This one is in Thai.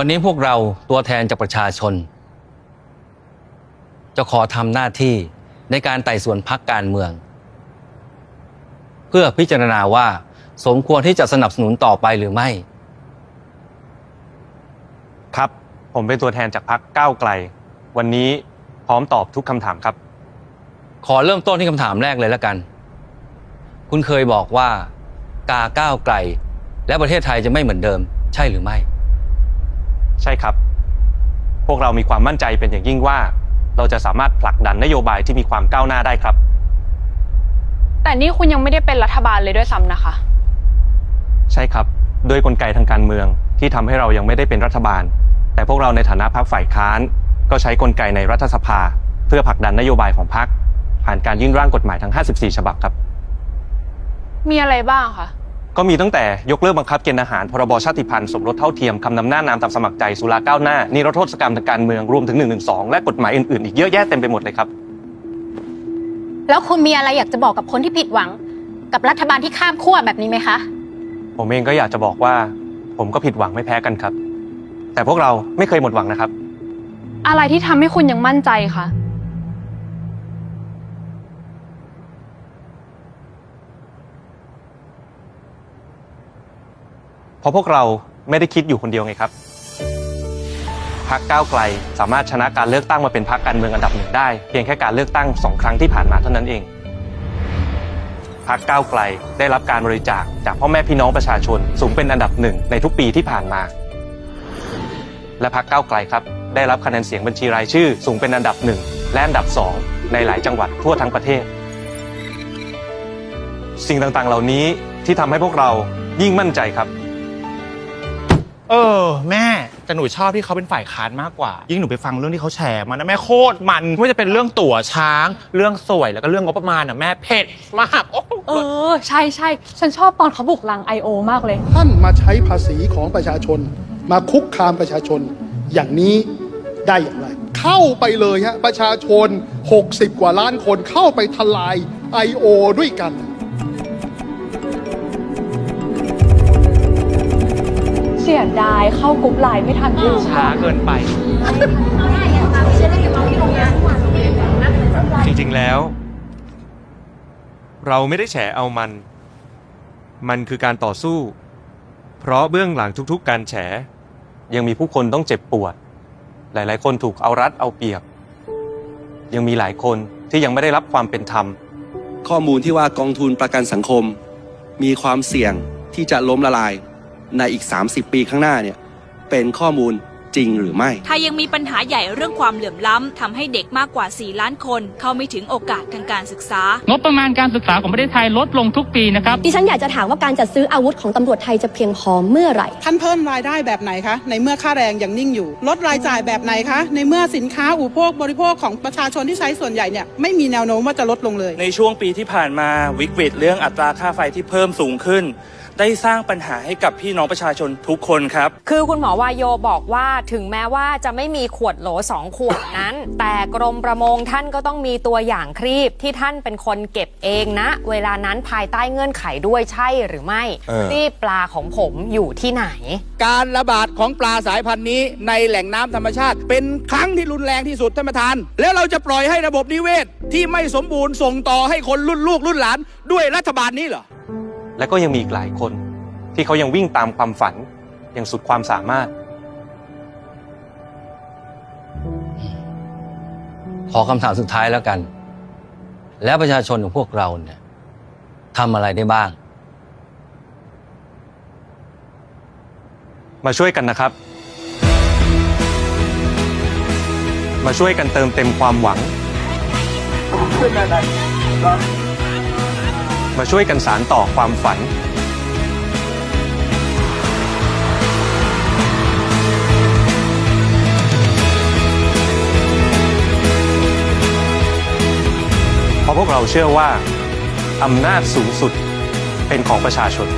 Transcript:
วันนี้พวกเราตัวแทนจากประชาชน จะขอทำหน้าที่ในการไต่สวนพักการเมือง เพื่อพิจารณาว่าสมควรที่จะสนับสนุนต่อไปหรือไม่ ครับผมเป็นตัวแทนจากพักก้าวไกล วันนี้พร้อมตอบทุกคำถามครับ ขอเริ่มต้นที่คำถามแรกเลยแล้วกัน คุณเคยบอกว่า กาก้าวไกล และประเทศไทยจะไม่เหมือนเดิม ใช่หรือไม่ ใช่ครับ พวกเรามีความมั่นใจเป็นอย่างยิ่งว่า เราจะสามารถผลักดันนโยบายที่มีความก้าวหน้าได้ครับ แต่นี่คุณยังไม่ได้เป็นรัฐบาลเลยด้วยซ้ำนะคะ ใช่ครับ ด้วยกลไกทางการเมืองที่ทำให้เรายังไม่ได้เป็นรัฐบาล แต่พวกเราในฐานะพรรคฝ่ายค้าน ก็ใช้กลไกในรัฐสภา เพื่อผลักดันนโยบายของพรรคผ่านการยื่นร่างกฎหมายทั้ง 54 ฉบับครับ มีอะไรบ้างคะ ก็มีตั้งแต่ยกเลิกบังคับเกณฑ์อาหาร พรบชาติพันธุ์สมรสเท่าเทียมคำนำหน้านามตามสมัครใจสุราก้าวหน้านิรโทษกรรมทางการเมืองรวมถึง112และกฎหมายอื่นๆ อีกเยอะแยะเต็มไปหมดเลยครับ แล้วคุณมีอะไรอยากจะบอกกับคนที่ผิดหวัง กับรัฐบาลที่ข้ามขั้วแบบนี้ไหมคะ ผมเองก็อยากจะบอกว่า ผมก็ผิดหวังไม่แพ้กันครับ แต่พวกเราไม่เคยหมดหวังนะครับ อะไรที่ทำให้คุณยังมั่นใจคะ เพราะพวกเราไม่ได้คิดอยู่คนเดียวไงครับพักก้าวไกลสามารถชนะการเลือกตั้งมาเป็นพักการเมืองอันดับหนึ่งได้ เพียงแค่การเลือกตั้งสองครั้งที่ผ่านมาเท่านั้นเองพักก้าวไกลได้รับการบริจาคจากพ่อแม่พี่น้องประชาชนสูงเป็นอันดับหนึ่งในทุกปีที่ผ่านมา และพักก้าวไกลครับ ได้รับคะแนนเสียงบัญชีรายชื่อ สูงเป็นอันดับหนึ่งและอันดับสองในหลายจังหวัดทั่วทั้งประเทศ สิ่งต่างๆเหล่านี้ที่ทำให้พวกเรายิ่งมั่นใจครับ เออ แม่แต่หนูชอบที่เขาเป็นฝ่ายค้านมากกว่า ยิ่งหนูไปฟังเรื่องที่เขาแชร์มานะแม่โคตรมันไม่ว่าจะเป็นเรื่องตั๋วช้าง เรื่องสวยแล้วก็เรื่องงบประมาณอะแม่เผ็ดมากโอ้โหเออ ใช่ใช่ฉันชอบตอนเขาบุกลัง I.O. มากเลย ท่านมาใช้ภาษีของประชาชน มาคุกคามประชาชน อย่างนี้ได้อย่างไร เข้าไปเลยฮะประชาชน 60 กว่าล้านคนเข้าไปทลาย I.O. ด้วยกัน สียดายเข้ากรุ๊ปไลน์ไม่ทันดูช้าเกินไป จริงๆแล้ว เราไม่ได้แฉเอามัน มันคือการต่อสู้ เพราะเบื้องหลังทุกๆ การแฉ ยังมีผู้คนต้องเจ็บปวด หลายๆ คนถูกเอารัดเอาเปรียบ ยังมีหลายคนที่ยังไม่ได้รับความเป็นธรรม ข้อมูลที่ว่ากองทุนประกันสังคม มีความเสี่ยงที่จะล้มละลาย ในอีก 30 ปีข้างหน้าเนี่ยเป็นข้อมูลจริงหรือไม่ไทยยังมีปัญหาใหญ่เรื่องความเหลื่อมล้ำทำให้เด็กมากกว่า 4 ล้านคน เข้าไม่ถึงโอกาสทางการศึกษา งบประมาณการศึกษาของประเทศไทยลดลงทุกปีนะครับ ดิฉันอยากจะถามว่าการจัดซื้ออาวุธของตำรวจไทยจะเพียงพอเมื่อไหร่ ท่านเพิ่มรายได้แบบไหนคะ ในเมื่อค่าแรงยังนิ่งอยู่ ลดรายจ่ายแบบไหนคะ ในเมื่อสินค้าอุปโภคบริโภคของประชาชนที่ใช้ส่วนใหญ่เนี่ยไม่มีแนวโน้มว่าจะลดลงเลย ในช่วงปีที่ผ่านมาวิกฤตเรื่องอัตราค่าไฟที่เพิ่มสูงขึ้น ได้สร้างปัญหาให้กับพี่น้องประชาชนทุกคนครับ คือคุณหมอวายโยบอกว่าถึงแม้ว่าจะไม่มีขวดโหลสองขวดนั้น แต่กรมประมงท่านก็ต้องมีตัวอย่างครีบที่ท่านเป็นคนเก็บเองนะ เวลานั้นภายใต้เงื่อนไขด้วยใช่หรือไม่เออครีบปลาของผมอยู่ที่ไหน การระบาดของปลาสายพันธุ์นี้ในแหล่งน้ำธรรมชาติ เป็นครั้งที่รุนแรงที่สุดท่านประธาน แล้วเราจะปล่อยให้ระบบนิเวศที่ไม่สมบูรณ์ส่งต่อให้คนรุ่นลูกรุ่นหลานด้วยรัฐบาลนี้เหรอ และก็ยังมีอีกหลายคน ที่เขายังวิ่งตามความฝันอย่างสุดความสามารถ ขอคำถามสุดท้ายแล้วกัน แล้วประชาชนของพวกเราเนี่ยทำอะไรได้บ้าง มาช่วยกันนะครับ มาช่วยกันเติมเต็มความหวัง มาช่วยกันสารต่อความฝัน เพราะพวกเราเชื่อว่าอำนาจสูงสุดเป็นของประชาชน